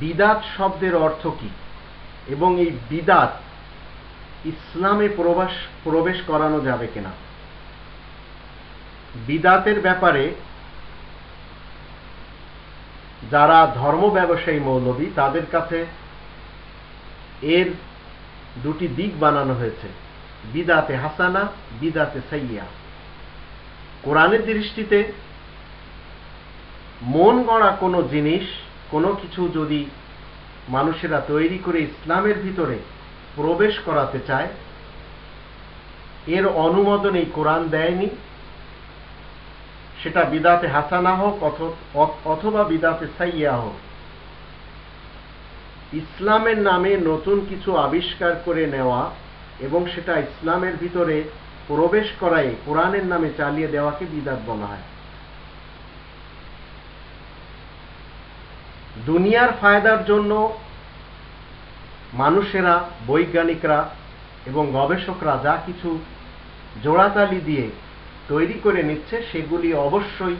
বিদাত শব্দের অর্থ কি? এবং এই বিদাত ইসলামে প্রবেশ প্রবেশ করানো যাবে কিনা? বিদাতের ব্যাপারে যারা ধর্ম ব্যবসায়ী মৌলবী, তাদের কাছে এর দুটি দিক বানানো হয়েছে। বিদাতে হাসানা, বিদাতে সাইয়া কোরআনের দৃষ্টিতে মন গড়া কোনো জিনিস, কোনো কিছু যদি মানুষেরা তৈরি করে ইসলামের ভিতরে প্রবেশ করাতে চায়, এর অনুমোদন এই কোরআন দেয়নি। সেটা বিদাতে হাসানা হোক অথবা বিদাতে সাইয়া হোক। ইসলামের নামে নতুন কিছু আবিষ্কার করে নেওয়া এবং সেটা ইসলামের ভিতরে প্রবেশ করায় কোরআনের নামে চালিয়ে দেওয়াকে বিদাত বলা হয়। দুনিয়ার ফায়দার জন্য মানুষেরা, বৈজ্ঞানিকরা এবং গবেষকরা যা কিছু জোড়াতালি দিয়ে তৈরি করে নিচ্ছে, সেগুলি অবশ্যই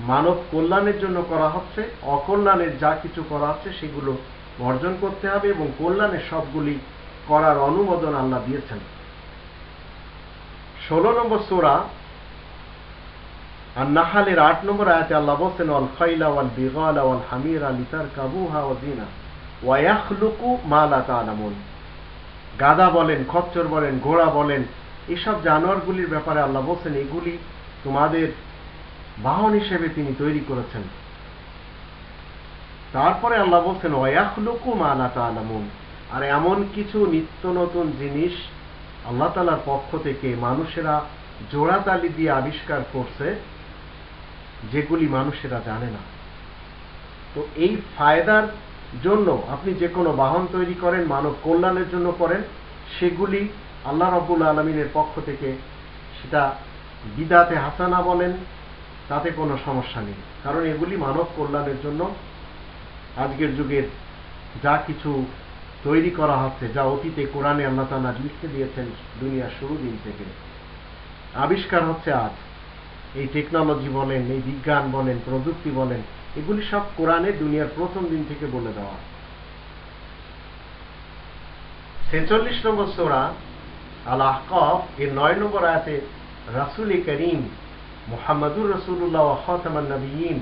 মানব কল্যাণের জন্য করা হচ্ছে, অকল্যাণের যা কিছু করা হচ্ছে সেগুলো বর্জন করতে হবে এবং কল্যাণের সবগুলি করার অনুমোদন আল্লাহ দিয়েছেন। ষোলো নম্বর সোরা আর নাহালের আট নম্বর আয়াতে আল্লাহ বলছেন ওয়াল খাইলা ওয়াল বিগালা ওয়াল হামিরা লিতার কাবুহা ও জিনা ওয়ায়াখলুকু মালা তালামুন। গাদা বলেন, খচ্চর বলেন, ঘোড়া বলেন, এসব জানোয়ারগুলির ব্যাপারে আল্লাহ বলছেন, এগুলি তোমাদের বাহন হিসেবে তিনি তৈরি করেছেন। তারপরে আল্লাহ বলছেন, ওয়ায়াখলুকু মালা তালামুন। আর এমন কিছু নিত্য নতুন জিনিস আল্লাহ তালার পক্ষ থেকে মানুষেরা জোড়াতালি দিয়ে আবিষ্কার করছে যেগুলি মানুষেরা জানে না। তো এই ফায়দার জন্য আপনি যে কোনো বাহন তৈরি করেন, মানব কল্যাণের জন্য করেন, সেগুলি আল্লাহ রব্বুল আলমিনের পক্ষ থেকে সেটা বিদাতে হাসানা বলেন, তাতে কোনো সমস্যা নেই। কারণ এগুলি মানব কল্যাণের জন্য আজকের যুগের যা কিছু তৈরি করা হচ্ছে, যা অতীতে কোরআনে আল্লাহ তালা লিখতে দিয়েছেন দুনিয়ার শুরু দিন থেকে। আবিষ্কার হচ্ছে আজ। এই টেকনোলজি বলেন, এই বিজ্ঞান বলেন, প্রযুক্তি বলেন, এগুলি সব কোরআনে দুনিয়ার প্রথম দিন থেকে বলে দেওয়া। ছেচল্লিশ নম্বর সোরা আল আহকফ এর নয় নম্বর আয়াতে রাসুল করিম মোহাম্মদুর রসুল্লাহ খতামান নবীন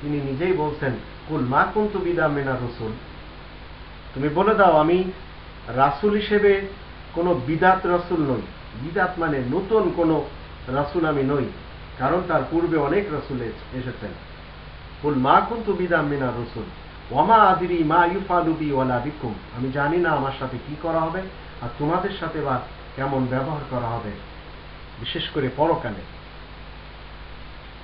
তিনি নিজেই বলছেন, কুল মা কুন্তু বিদা মেনা রসুল? তুমি বলে দাও, আমি রাসুল হিসেবে কোনো বিদাত রসুল নই। বিদাত মানে নতুন কোনো রাসুল আমি নই, কারণ তার পূর্বে অনেক রসুল এসেছেন। কুল মা কুন্তু বিদা মিনা রসুল ওমা আদিরি মা ইউফালুবি ওয়ালা বিকুম। আমি জানি না আমার সাথে কি করা হবে আর তোমাদের সাথে বা কেমন ব্যবহার করা হবে, বিশেষ করে পরকালে।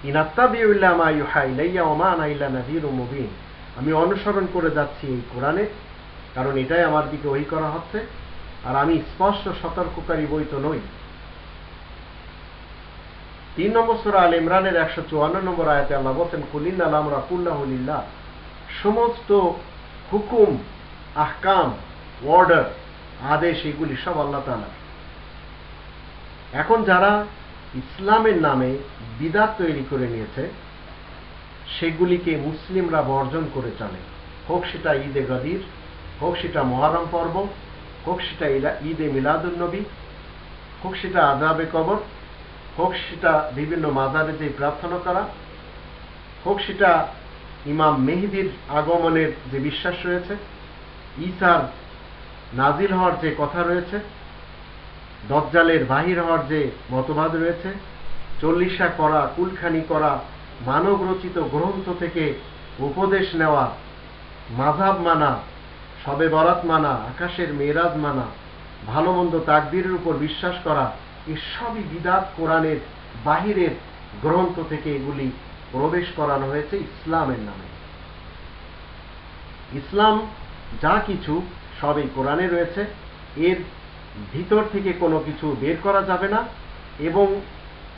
ইনাত্তাবিউল্লাহ মা ইউহা ইলাইয়া ওমা আনা ইল্লা নাযীরুম মুবিন। আমি অনুসরণ করে যাচ্ছি এই কোরআনে। কারণ এটাই আমার দিকে ওই করা হচ্ছে, আর আমি স্পষ্ট সতর্ককারী বই তো নই। তিন নম্বর সুরা আল ইমরানের একশো চুয়ান্ন নম্বর আয়াতে আল্লাহ বলছেন কুলিন আলাম রাকুল্লাহুলিল্লাহ সমস্ত হুকুম, আহকাম, অর্ডার, আদেশ, এগুলি সব আল্লাহ তালা এখন যারা ইসলামের নামে বিদাত তৈরি করে নিয়েছে, সেগুলিকে মুসলিমরা বর্জন করে চলে। হোক সেটা ঈদে গদির হোক সেটা মহারম পর্ব হোক সেটা ঈদে মিলাদুলনবী হোক সেটা আজাবে কবর হোক সেটা বিভিন্ন মাজারে যে প্রার্থনা করা হোক সেটা ইমাম মেহেদির আগমনের যে বিশ্বাস রয়েছে, ঈসার নাজিল হওয়ার যে কথা রয়েছে, দজ্জালের বাহির হওয়ার যে মতবাদ রয়েছে, চল্লিশা করা, কুলখানি করা মানব রচিত গ্রন্থ থেকে উপদেশ নেওয়া মাঝাব মানা সবে বরাত মানা, আকাশের মেয়েরাজ মানা ভালো মন্দ তাকদিরের উপর বিশ্বাস করা এসবই বিদাত কোরআনের বাহিরের গ্রন্থ থেকে এগুলি প্রবেশ করানো হয়েছে ইসলামের নামে। ইসলাম যা কিছু সবই কোরআনে রয়েছে, এর ভিতর থেকে কোনো কিছু বের করা যাবে না এবং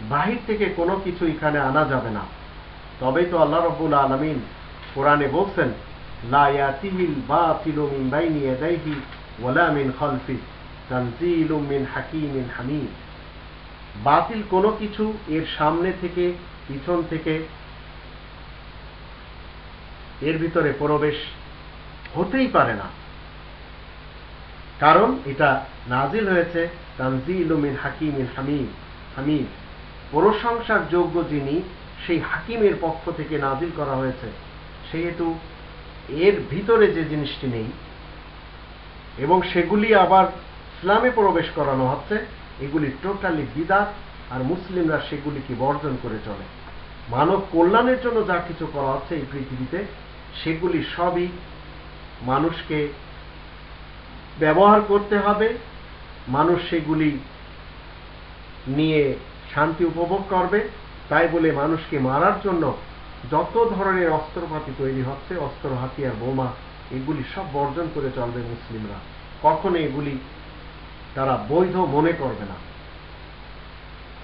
বাহির থেকে কোনো কিছু এখানে আনা যাবে না। তবেই তো আল্লাহ রব্বুল আলমিন কোরআনে বলছেন বাতিলু কোনো কিছু এর সামনে থেকে, পিছন থেকে, এর ভিতরে প্রবেশ হতেই পারে না। কারণ এটা নাজিল হয়েছে, তানজিল মিন হাকিমিন হামিদ হামিদ। প্রশংসার যোগ্য যিনি, সেই হাকিমের পক্ষ থেকে নাজিল করা হয়েছে। সেহেতু এর ভিতরে যে জিনিসটি নেই, এবং সেগুলি আবার ইসলামে প্রবেশ করানো হচ্ছে, এগুলি টোটালি বিদাত, আর মুসলিমরা সেগুলিকে বর্জন করে চলে। মানব কল্যাণের জন্য যা কিছু করা হচ্ছে এই পৃথিবীতে, সেগুলি সবই মানুষকে ব্যবহার করতে হবে, মানুষ সেগুলি নিয়ে শান্তি উপভোগ করবে, তাই বলে মানুষকে মারার জন্য যত ধরনের অস্ত্রপাতি তৈরি হচ্ছে, অস্ত্র, হাতিয়ার, বোমা, এগুলি সব বর্জন করে চলবে মুসলিমরা। কখনো এগুলি তারা বৈধ মনে করবে না।